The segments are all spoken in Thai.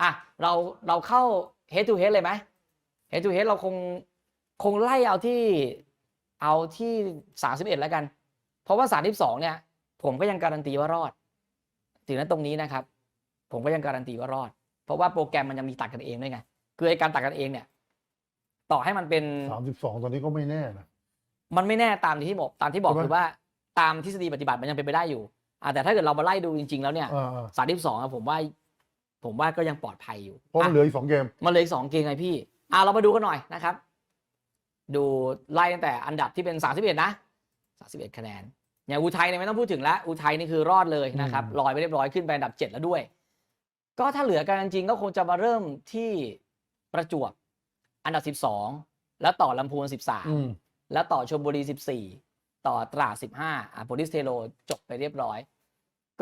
อะเราเราเข้า head to head เลยไหม head to head เราคงคงไล่เอาที่เอาที่สามสิบเอ็ดแล้วกัน เพราะว่าสามสิบสองเนี่ย ผมก็ยังการันตีว่ารอด ถึงนั้นตรงนี้นะครับ ผมก็ยังการันตีว่ารอด เพราะว่าโปรแกรมมันยังมีตัดกันเองด้วยไง คือไอ้การตัดกันเองเนี่ย ต่อให้มันเป็นสามสิบสองตอนนี้ก็ไม่แน่นะมันไม่แน่ตามที่บอกตามที่บอกใช่ไหมคือว่าตามทฤษฎีปฏิบัติมันยังเป็นไปได้อยู่อ่าแต่ถ้าเกิดเรามาไล่ดูจริง ๆ แล้วเนี่ยอ่าสามสิบสองผมว่า ผมว่าก็ยังปลอดภัยอยู่ๆเพราะมันเหลืออีกสองเกมมันเหลยอีกสองเกมไงพี่อ่าเรามาดูกันหน่อยนะครับ ดูไล่ตั้งแต่อันดับที่เป็นสามสิบเอ็ดนะสามสิบเอ็ดคะแนนอย่างอุทัยเนี่ยไม่ต้องพูดถึงแล้วอุทัยนี่คือรอดเลยนะครับอืมลอยไปเรียบร้อยขึ้นไปอันดับเจ็ดแล้วด้วย ก็ถ้าเหลือกันจริงๆก็คงจะมาเริ่มที่ประจวบอันดับสิบสองแล้วต่อลำพูนสิบสามอืมแล้วต่อชลบุรี14ต่อตราด15อะโพลิสเทโลจบไปเรียบร้อย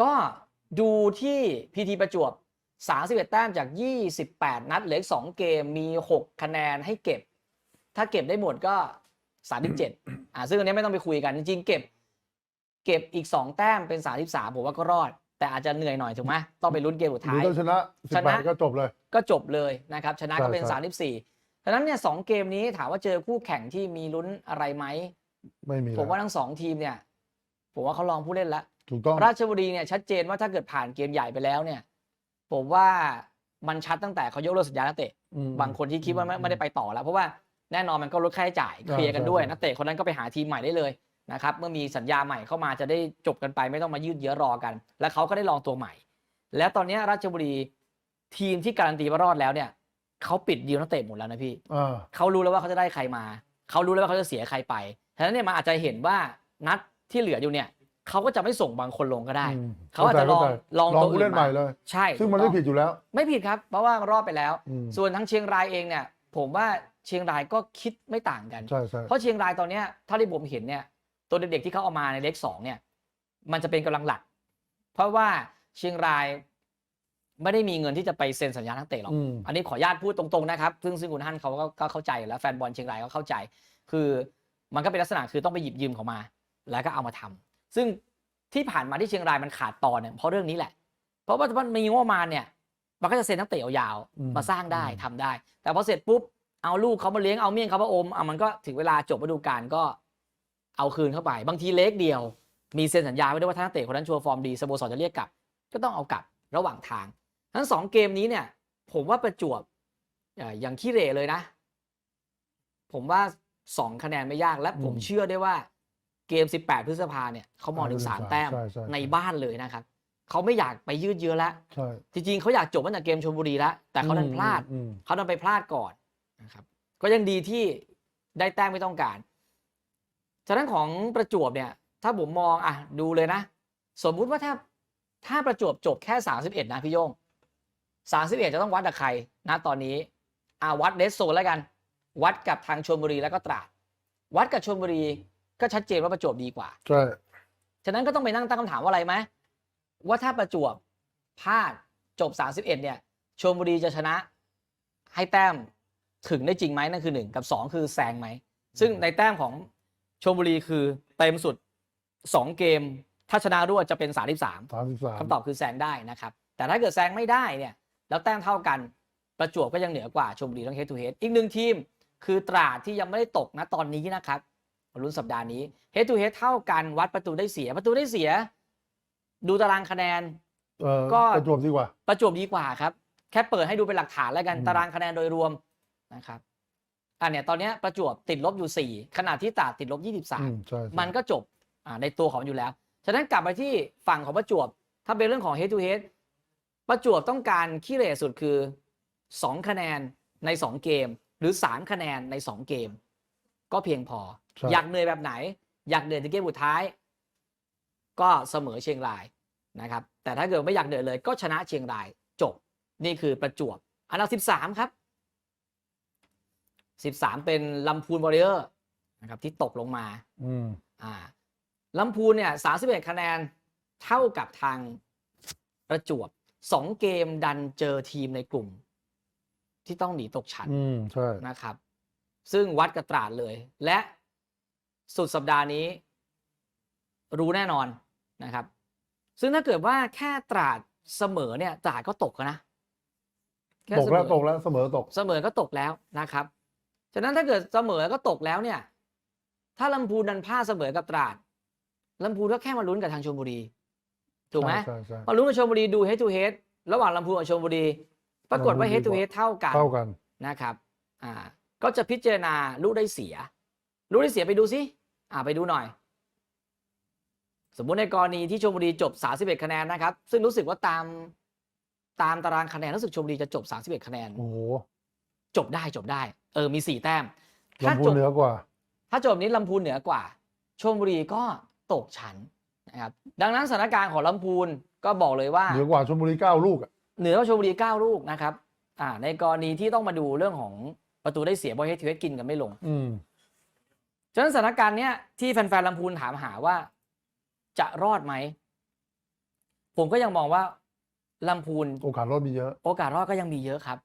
ก็ดูที่พีทีประจวบ 31 แต้มจาก 28 นัดเหลืออีก2เกมมี 6 คะแนนให้เก็บ ถ้าเก็บได้หมดก็ 37 อ่าซึ่งอันนี้ไม่ต้องไปคุยกัน จริงๆ เก็บ เก็บอีก 2 แต้มเป็น 33 ผมว่าก็รอด แต่อาจจะเหนื่อยหน่อยถูกไหมต้องไปลุ้นเกมสุดหรือท้ายถ้าชนะสิชบแปนะดก็จบเลย ก็จบเลยนะครับ ชนะก็เป็นใช่ใช่34ดังนั้นเนี่ยสองเกมนี้ถามว่าเจอคู่แข่งที่มีลุ้นอะไรไหมไม่มีผมว่าแล้วทั้งสองทีมเนี่ย ผมว่าเขาลองผู้เล่นแล้วถูกต้องราชบุรีเนี่ยชัดเจนว่าถ้าเกิดผ่านเกมใหญ่ไปแล้วเนี่ย ผมว่ามันชัดตั้งแต่เขายกเลิกสัญญานักเตะอืมบางคนที่คิดว่าไม่ไม่ได้ไปต่อแล้ว เพราะว่าแน่นอนมันก็ลดค่าใช้จ่ายเคลียร์กันด้วยใช่ใช่นักเตะคนนั้นก็ไปหาทีมใหม่ได้เลยนะครับเมื่อมีสัญญาใหม่เข้ามาจะได้จบกันไปไม่ต้องมายืดเยื้อรอกัน และเขาก็ได้ลองตัวใหม่ แล้วตอนนี้ราชบุรีทีมที่การันตีว่ารอดแล้วเนี่ยเขาปิดดีลนักเตะหมดแล้วนะพี่อ่าเขารู้แล้วว่าเขาจะได้ใครมาเขารู้แล้วว่าเขาจะเสียใครไปฉะนั้นเนี่ยมันอาจจะเห็นว่านัดที่เหลืออยู่เนี่ย เขาก็จะไม่ส่งบางคนลงก็ได้อืมเขาอาจจะลองเข้าใจลองลองตัวผู้อื่เล่นนใหม่มาเลยใช่ ซึ่งมันถูไม่กต้องผิดอยู่แล้ว ไม่ผิดครับ เพราะว่ารอดไปแล้วอืมส่วนทั้งเชียงรายเองเนี่ย ผมว่าเชียงรายก็คิดไม่ต่างกันใช่ใช่เพราะเชียงรายตอนเนี้ยเท่าที่ผมเห็นเนี่ย ตัวเด็กๆที่เขาเอามาในเลขสองเนี่ย มันจะเป็นกำลังหลัก เพราะว่าเชียงรายไม่ได้มีเงินที่จะไปเซ็นสัญญานักเตะหรอกอืมอันนี้ขออนุญาตพูดตรงๆนะครับ ซึ่งซึ่งคุณท่านเขาก็ก็เข้าใจแล้วแฟนบอลเชียงรายก็เข้าใจ คือมันก็เป็นลักษณะคือต้องไปหยิบยืมเขามา แล้วก็เอามาทำ ซึ่งที่ผ่านมาที่เชียงรายมันขาดตอนเนี่ยเพราะเรื่องนี้แหละ เพราะว่ามันมีงบประมาณเนี่ย มันก็จะเซ็นนักเตะยาวอืมๆมาสร้างได้อืมทำได้ แต่พอเสร็จปุ๊บเอาลูกเขามาเลี้ยงเอาเมี่ยงเขามาอมอะมันก็ถึงเวลาจบฤดูกาลก็เอาคืนเข้าไป บางทีเล็กเดียว มีเซ็นสัญญาไว้ด้วยว่าถ้านักเตะคนนั้นโชว์ฟอร์มดีสโมสรจะเรียกกลับ ก็ต้องเอากลับระหว่างทาง ทั้งสองเกมนี้เนี่ย ผมว่าประจวบเอ่ออย่างขี้เหร่เลยนะ ผมว่าสองคะแนนไม่ยากและผมอืมเชื่อได้ว่า เกม 18 พฤษภาเนี่ยเขามองถึงสามแต้มใช่ใช่ในบ้านเลยนะครับเขาไม่อยากไปยืดเยื้อแล้วใช่จริงๆเขาอยากจบตั้งแต่เกมชลบุรีแล้วแต่เขาดันพลาดอืมเขาดันไปพลาดก่อนนะครับก็ยังดีที่ได้แต้มไม่ต้องการฉะนั้นของประจวบเนี่ย ถ้าผมมองอะดูเลยนะ สมมุติว่าถ้าถ้าประจวบจบแค่สามสิบเอ็ดนะพี่โยงสามสิบเอ็ดจะต้องวัดกับใครนะตอนนี้อ่าวัดเดสโซนแล้วกัน วัดกับทางชลบุรีแล้วก็ตราด วัดกับชลบุรี ก็ชัดเจนว่าประจวบดีกว่าใช่ฉะนั้นก็ต้องไปนั่งตั้งคำถามว่าอะไรไหมว่าถ้าประจวบพลาดจบ 31 เนี่ยชลบุรีจะชนะให้แต้มถึงได้จริงไหมนั่นคือหนึ่งกับสองคือแซงไหม ซึ่งในแต้มของชลบุรีคือเต็มสุด2เกม ถ้าชนะรวดจะเป็น 33 สามสิบสามคำตอบคือแซงได้นะครับ แต่ถ้าเกิดแซงไม่ได้เนี่ยแล้วแต้มเท่ากันประจวบก็ยังเหนือกว่าชลบุรีต้องเฮดทูเฮดอีกหนึ่งทีม คือตราดที่ยังไม่ได้ตกนะตอนนี้นะครับมา ลุ้นสัปดาห์นี้เฮดทูเฮดเท่ากันวัดประตูได้เสีย ประตูได้เสีย ดูตารางคะแนนเออก็ประจวบดีกว่า ประจวบดีกว่าครับ แค่เปิดให้ดูเป็นหลักฐานแล้วกันอืมตารางคะแนนโดยรวมนะครับอันเนี้ยตอนเนี้ยประจวบติดลบอยู่ 4 ขณะที่ตราดติดลบอืม23ใช่ใช่มันก็จบอ่าในตัวของมันอยู่แล้ว ฉะนั้นกลับไปที่ฝั่งของประจวบ ถ้าเป็นเรื่องของ head to head ประจวบต้องการขี้เหร่สุดคือ 2 คะแนนใน 2 เกม หรือ 3 คะแนนใน 2 เกม ก็เพียงพอใช่ อยากเหนื่อยแบบไหน อยากเหนื่อยถึงเกมสุดท้าย ก็เสมอเชียงรายนะครับ แต่ถ้าเกิดไม่อยากเหนื่อยเลย ก็ชนะเชียงรายจบ นี่คือประจวบ อันดับ 13 ครับ 13 เป็นลำพูนวอริเออร์นะครับที่ตกลงมาอืมอ่าลำพูนเนี่ยสาคะแนนเท่ากับทางประจวบสองเกมดันเจอทีมในกลุ่ม ที่ต้องหนีตกชั้นอืมใช่นะครับ ซึ่งวัดกับตราดเลย และ สุดสัปดาห์นี้ รู้แน่นอนนะครับ ซึ่งถ้าเกิดว่าแค่ตราดเสมอเนี่ยตราดก็ตกแล้วนะค่ตกเสมแล้วอตกแล้วเสมอตก เสมอก็ตกแล้วนะครับ ฉะนั้นถ้าเกิดเสมอก็ตกแล้วเนี่ย ถ้าลำพูนดันพลาดเสมอกับตราดลำพูนก็แค่มาลุ้นกับทางชลบุรี ถูกไหมใช่ใช่มาลุ้นกับชลบุรีดู head to head ระหว่างลำพูนกับชลบุรี ปรากฏว่าลำพูน head to ดีกว่า head เท่ากันเท่ากันนะครับ อ่า ก็จะพิจารณาลูกได้เสีย ลูกได้เสียไปดูซิอ่า ไปดูหน่อย สมมุติในกรณีที่ชลบุรีจบ 31 คะแนนนะครับ ซึ่งรู้สึกว่าตามตามตารางคะแนนรู้สึกชลบุรีจะจบ 31 คะแนนโอ้โหจบได้จบได้ เออมี 4 แต้มถ้าลำพูจนบเหนือกว่า ถ้าจบนี้ลำพูนเหนือกว่าชลบุรีก็ตกชั้นนะครับ ดังนั้นสถานการณ์ของลำพูนก็บอกเลยว่าเหนือกว่าชลบุรีเก้าลูกอะเหนือกว่าชลบุรี 9 ลูกนะครับ อ่า ในกรณีที่ต้องมาดูเรื่องของประตูได้เสียบอลเฮดทูเฮดกินกันไม่ลงอืม ฉะนั้นสถานการณ์เนี้ยที่แฟนๆลำพูนถามหาว่า จะรอดไหม ผมก็ยังมองว่าลำพูนโอกาสรอดมีเยอะ โอกาสรอดก็ยังมีเยอะครับ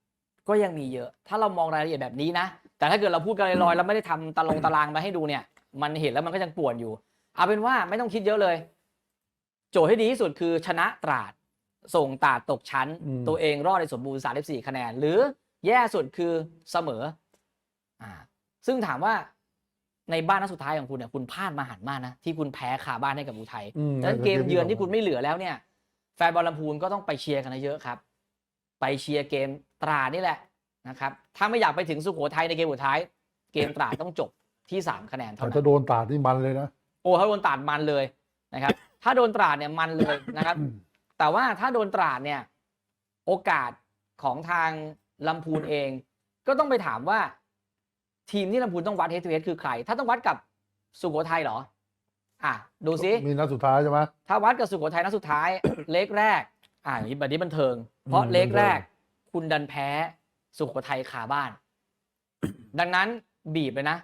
ก็ยังมีเยอะ ถ้าเรามองรายละเอียดแบบนี้นะ แต่ถ้าเกิดเราพูดกันลอยๆแล้วไม่ได้ทำตารางตารางมาให้ดูเนี่ย มันเห็นแล้วมันก็ยังป่วนอยู่ เอาเป็นว่าไม่ต้องคิดเยอะเลย โจทย์ให้ดีที่สุดคือชนะตราด ส่งตราดตกชั้นอืมตัวเองรอดในสมบูรณ์34คะแนน หรือแย่สุดคือเสมอ อ่า ซึ่งถามว่า ในบ้านนัดสุดท้ายของคุณเนี่ยคุณพลาดมาหันมากนะที่คุณแพ้คาบ้านให้กับอุทัยอืมดังนั้นเกมเยือนที่คุณไม่ไม่เหลือแล้วเนี่ย แฟนบอลลำพูนก็ต้องไปเชียร์กันเยอะครับ ไปเชียร์เกมตราดนี่แหละนะครับ ถ้าไม่อยากไปถึงสุโขทัยในเกมสุดท้าย เกมตราดต้องจบที่สามคะแนนเท่าอาจนั้จะนโดนตาดที่มันเลยนะ โอ้ถ้าโดนตราดมันเลยนะครับ ถ้าโดนตราดเนี่ยมันเลยนะครับ แต่ว่าถ้าโดนตราดเนี่ยโอกาสของทางลำพูนเอง ก็ต้องไปถามว่า ทีมที่ลำพูนต้องวัดเฮดทูเฮดคือใคร ถ้าต้องวัดกับสุโขทัยเหรอ อะดูซิมีนัดสุดท้ายใช่ไหมถ้าวัดกับสุโขทัยนัดสุดท้าย เลกแรก อ่าอย่างนี้แบบนี้บันเทิง เพราะอืมเลกแรกบันเทิคุณดันแพ้สุโขทัยคาบ้าน ดังนั้นบีบเลยนะ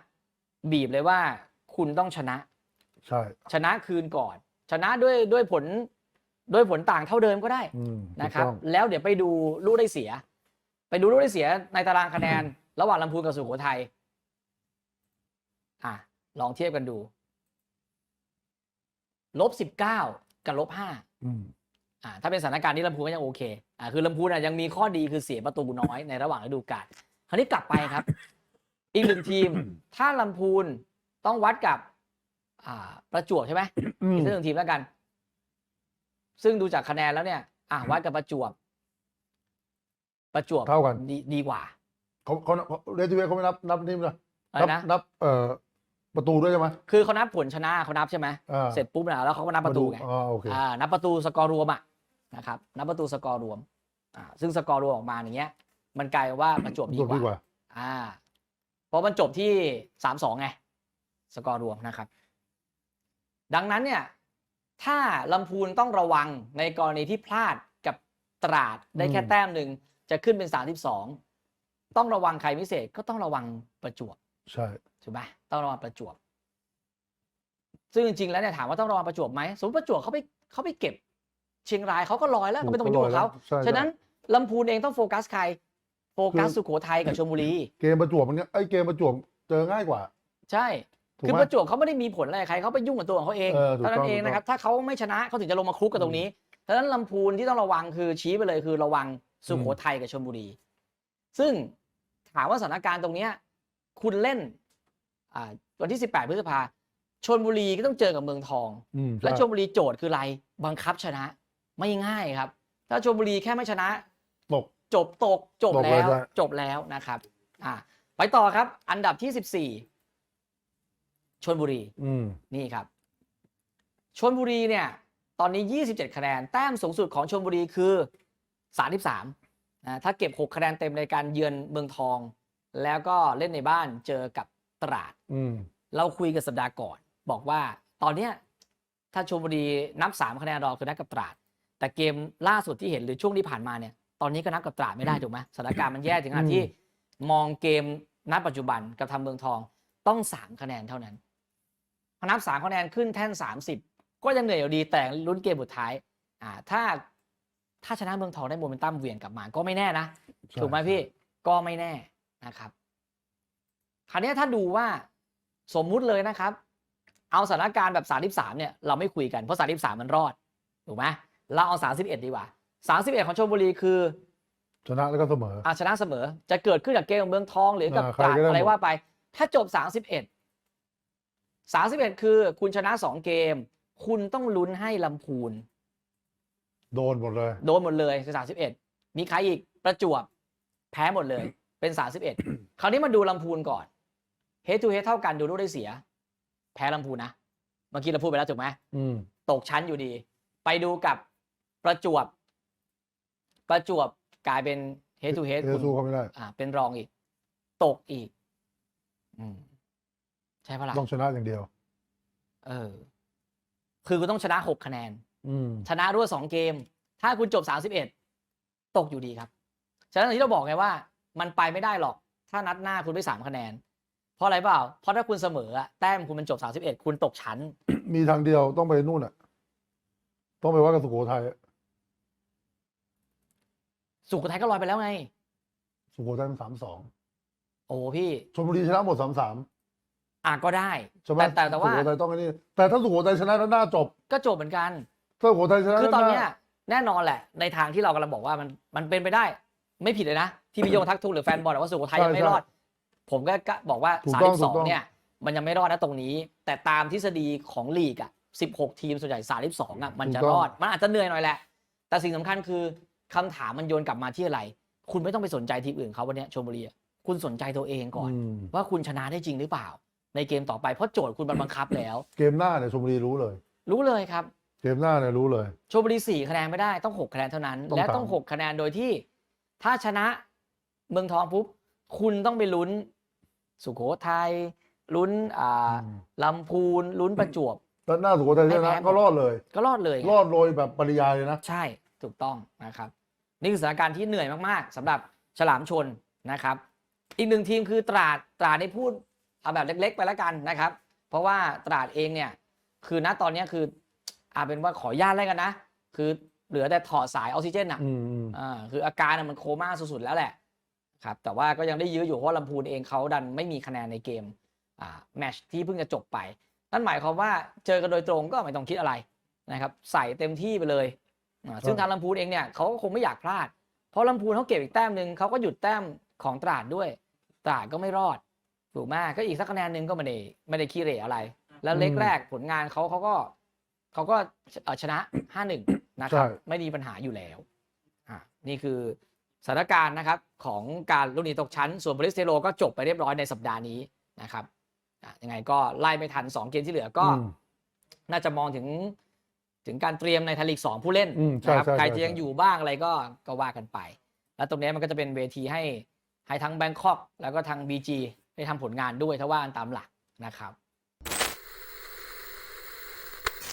บีบเลยว่าคุณต้องชนะ ใช่ ชนะคืนก่อน ชนะด้วยด้วยผลด้วยผลต่างเท่าเดิมก็ได้อืมนะครับถูกต้องแล้วเดี๋ยวไปดูลูกได้เสีย ไปดูลูกได้เสียในตารางคะแนน ระหว่างลำพูนกับสุโขทัยอะ ลองเทียบกันดู ลบสิบเก้ากับลบห้าอืมอ่าถ้าเป็นสถานการณ์นี้ลำพูนก็ยังโอเคอ่าคือลำพูนอะยังมีข้อดีคือเสียประตูน้อยในระหว่างฤดูกาลคราวนี้กลับไปครับ อีกหนึ่งทีม ถ้าลำพูนต้องวัดกับ อ่า ประจวบใช่ไหมอืมอีกสักหนึ่งทีมแล้วกัน ซึ่งดูจากคะแนนแล้วเนี่ย อะวัดกับประจวบ ประจวบเท่ากันดีดีกว่าเขาเขาเรทิเวเขาไม่นับนับนี่นะอะไรนันะนับเอ่อ ประตูด้วยใช่ไหม คือเขานับผลชนะเขานับใช่ไหมอ่า เสร็จปุ๊บนะแล้วเขาก็นับประตูไงอ๋อโอเค อ่านับประตูสกอร์รวมอะนะครับนับประตูสกอร์รวมอ่าซึ่งสกอร์รวมออกมาอย่างเงี้ย มันกลายเป็นว่าประจวบดีจบดีกกว่าว่า อ่า เพราะมันจบที่สามสองไงสกอร์รวมนะครับ ดังนั้นเนี่ย ถ้าลำพูนต้องระวังในกรณีที่พลาดกับตราดได้แค่อืม แต้มหนึ่งจะขึ้นเป็นสามสิบสองต้องระวังใครพิเศษก็ต้องระวังประจวบ ใช่ ถูกไหมต้องระวังประจวบ ซึ่งจริงๆแล้วเนี่ยถามว่าต้องระวังประจวบไหมสมมติประจวบเขาไปเขาไปเก็บ เชียงรายเขาก็ลอยแล้วก็ไม่ต้องไปยุ่งกับเขาใช่ฉะนั้นลำพูนเองต้องโฟกัสใคร โฟกัสสุโขทัยกับชลบุรี เกมประจวบมันเนี้ยไอ้เกมประจวบเจอง่ายกว่า ใช่ถูกคือไหมประจวบเขาไม่ได้มีผลอะไรกับใครเขาไปยุ่งกับตัวของเขาเองเออถูกเท่านั้นต้องเองถูกต้องนะครับถ้าเขาไม่ชนะเขาถึงจะลงมาคลุกกับตรงนี้ดังนั้นลำพูนที่ต้องระวังคือชี้ไปเลยคือระวังสุโขทัยกับชลบุรี ซึ่งถามว่าสถานการณ์ตรงเนี้ย คุณเล่นอ่า วันที่ 18 พฤษภาชลบุรีก็ต้องเจอกับเมืองทองอืมและใช่ชลบุรีโจทย์คืออะไรบังคับชนะ ไม่ง่ายครับ ถ้าชลบุรีแค่ไม่ชนะตกจบตกจบตกเลแล้ยวใช่จบแล้วนะครับ อ่า ไปต่อครับ อันดับที่ 14ชลบุรีอืมนี่ครับชลบุรีเนี่ย ตอนนี้ 27 คะแนน แต้มสูงสุดของชลบุรีคือ 33นะถ้าเก็บ 6 คะแนนเต็มในการเยือนเมืองทอง แล้วก็เล่นในบ้านเจอกับ ตราดอืมเราคุยกันสัปดาห์ก่อน บอกว่าตอนเนี้ยถ้าชลบุรีนับ3คะแนนรอคือนัดกับตราด แต่เกมล่าสุดที่เห็นหรือช่วงที่ผ่านมาเนี่ย ตอนนี้ก็นับกับตราดไม่ได้ถูกไหมสถานการณ์มันแย่ถึงขนาดอืมที่มองเกมนัดปัจจุบันกับทำเมืองทองต้อง3คะแนนเท่านั้นพอนับ3คะแนนขึ้นแท่น30ก็ยังเหนื่อยอยู่ดีแต่ลุ้นเกมสุดท้าย อ่า ถ้าถ้าชนะเมืองทองได้โมเมนตัมเหวี่ยงกลับมาก็ไม่แน่นะใช่ถูกไหมพี่ก็ไม่แน่นะครับ คราวนี้ถ้าดูว่าสมมุติเลยนะครับ เอาสถานการณ์แบบ 33 เนี่ย เราไม่คุยกันเพราะ 33 มันรอด ถูกไหมเราเอา 31 ดีกว่า 31 ของชลบุรีคือชนะแล้วก็เสมออาชนะเสมอ จะเกิดขึ้นกับเกมของเมืองทองหรือกับอ่าตราดใครก็ได้อะไรหมดว่าไป ถ้าจบ 31 31 คือคุณชนะ 2 เกม คุณต้องลุ้นให้ลำพูน โดนหมดเลย โดนหมดเลยคือ31 มีใครอีกประจวบแพ้หมดเลยเป็น 31 คราวนี้มาดูลำพูนก่อน head to head เท่ากันดูลูกได้เสีย แพ้ลำพูนนะ เมื่อกี้เราพูดไปแล้วถูกไหมอืมตกชั้นอยู่ดี ไปดูกับประจวบ ประจวบกลายเป็น head to head เอคุณสู้เขาไม่ได้อ่าเป็นรองอีก ตกอีก อืมใช่ปะล่ะต้องชนะอย่างเดียว เออ คือคุณต้องชนะหกคะแนนอืมชนะรวดสองเกม ถ้าคุณจบสามสิบเอ็ดตกอยู่ดีครับ ฉะนั้นอย่างที่เราบอกไงว่า มันไปไม่ได้หรอก ถ้านัดหน้าคุณได้สามคะแนนเพ ราะอะไรเปล่า เพราะถ้าคุณเสมออะแต้มคุณมันจบสามสิบเอ็ดคุณตกชั้น มีทางเดียวต้องไปนู่นอะ ต้องไปว่ากับสุโขทัยอะสุโขทัยก็ลอยไปแล้วไง สุโขทัยมันสามสองโอ้พี่ชลบุรีชนะหมดสามสามอะก็ได้ใช่ไหมแต่แต่แต่ว่าสุโขทัยต้องไอ้นี่แต่ถ้าสุโขทัยชนะแล้วหน้าจบก็จบเหมือนกัน ถ้าสุโขทัยชนะคือแล้วตอนหเนี้น้ายแน่นอนแหละ ในทางที่เรากำลังบอกว่ามันมันเป็นไปได้ ไม่ผิดเลยนะ ที่พี่โยงทักทุกหรือแฟนบอลบอกว่าสุโขทัยยังไม่รอด ผมก็กะบอกว่าถูกสามต้องสิบสถูอกงต้องเนี่ย มันยังไม่รอดนะตรงนี้ แต่ตามทฤษฎีของลีกอะสิบหกทีมส่วนใหญ่สามสิบสองอะ มันจะรอด มันอาจจะเหนื่อยหน่อยแหละ แต่สิ่งสำคัญคือคำถามมันโยนกลับมาที่อะไร คุณไม่ต้องไปสนใจทีมอื่นเขาวันเนี้ยชลบุรีอะคุณสนใจตัวเองก่อนอืมว่าคุณชนะได้จริงหรือเปล่า ในเกมต่อไปเพราะโจทย์คุณมันบังคับแล้ว เกมหน้าเนี่ยชลบุรีรู้เลย รู้เลยครับ เกมหน้าเนี่ยรู้เลยชลบุรีสี่คะแนนไม่ได้ต้องหกคะแนนเท่านั้นต้องและต้องตามหกคะแนนโดยที่ ถ้าชนะเมืองทองปุ๊บคุณต้องไปลุ้น สุโขทัยลุ้นอ่าอืมลำพูนลุ้นประจวบ แล้วหน้าสุโขทัยชไม่นะแพ้ ก็รอดเลย ก็รอดเลยไง รอดโดยแบบปริยายเลยนะ ใช่ถูกต้องนะครับ นี่คือสถานการณ์ที่เหนื่อยมากๆสำหรับฉลามชนนะครับ อีกหนึ่งทีมคือตราดตราดนี่พูดเอาแบบเล็ก ๆ ไปแล้วกันนะครับ เพราะว่าตราดเองเนี่ย คือณตอนเนี้ยคืออาเป็นว่าขออนุญาตแล้วกันนะ คือเหลือแต่ถอดสายออกซิเจนอะอืมอืม อ่าคืออาการน่ะมันโคม่าสุดๆแล้วแหละ ครับแต่ว่าก็ยังได้ยื้ออยู่เพราะว่าลำพูนเองเขาดันไม่มีคะแนนในเกมอ่าแมตชที่เพิ่งจะจบไป นั่นหมายความว่าเจอกันโดยตรงก็ไม่ต้องคิดอะไรนะครับใส่เต็มที่ไปเลยอ่าซึ่งทางลำพูนเองเนี่ยเขาก็คงไม่อยากพลาด เพราะลำพูนเขาเก็บอีกแต้มหนึ่งเขาก็หยุดแต้มของตราดด้วย ตราดก็ไม่รอดถูกไหมก็อีกสักคะแนนหนึ่งก็ไม่ได้ไม่ได้ขี้เหร่อะไร แล้วเล็กแรกผลงานเขาเขาก็เขาก็เอ่อชนะห้าหนึ่งนะครับ ไม่มีปัญหาอยู่แล้วอะนี่คือ สถานการณ์นะครับของการลุ้นหนีตกชั้น ส่วนบริสเทโรก็จบไปเรียบร้อยในสัปดาห์นี้นะครับอะยังไงก็ไล่ไม่ทัน 2 เกมที่เหลือก็อืมน่าจะมองถึงถึงการเตรียมในไทยลีก2ผู้เล่นอืมใช่นะครับใช่ใครใช่จะยังอยู่บ้างอะไรก็ก็ว่ากันไป แล้วตรงนี้มันก็จะเป็นเวทีให้ให้ทั้งแบงคอกแล้วก็ทาง BG ได้ทำผลงานด้วยถ้าว่ากันตามหลักนะครับ